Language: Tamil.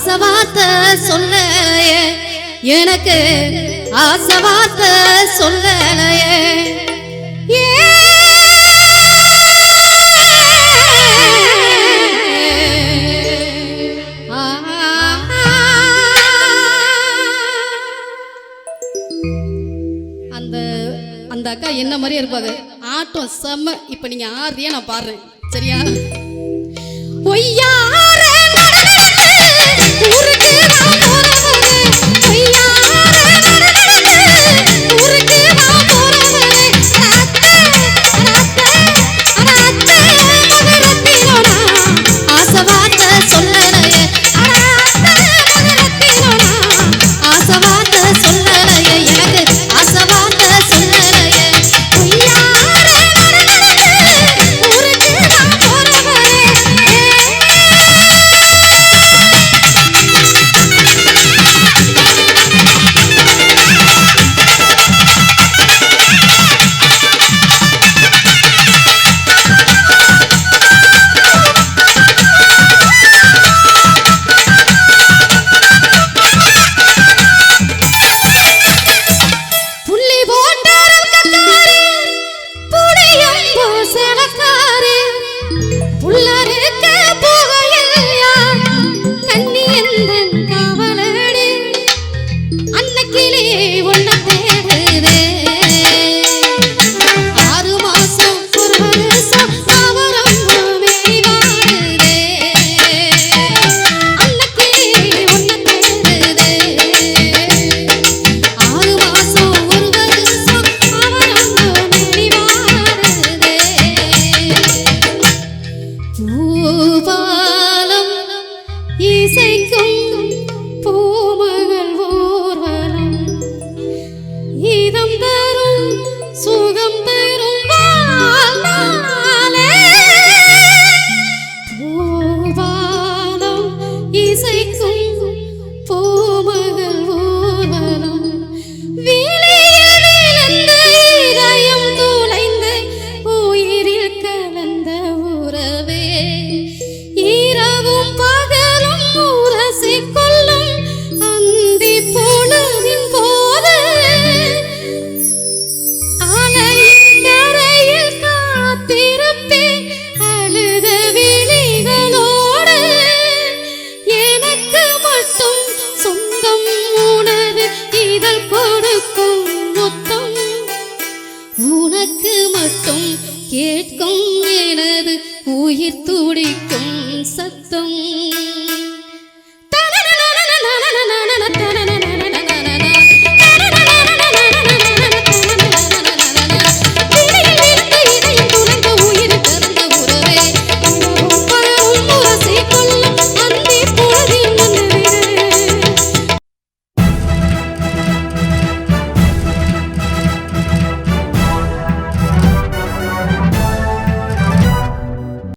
ஆசை வார்த்தை சொல்லலையே. எனக்கு ஆசை வார்த்தை சொல்லலையே அந்த அந்த அக்கா என்ன மாதிரியே இருப்பாங்க? ஆட்டம் செம்ம இப்ப நீங்க ஆறியே நான் பாடுறேன். சரியா? I இதம் தரும் சுகம் தரும். கேட்கும் எனது உயிர் துடிக்கும் சத்தம்.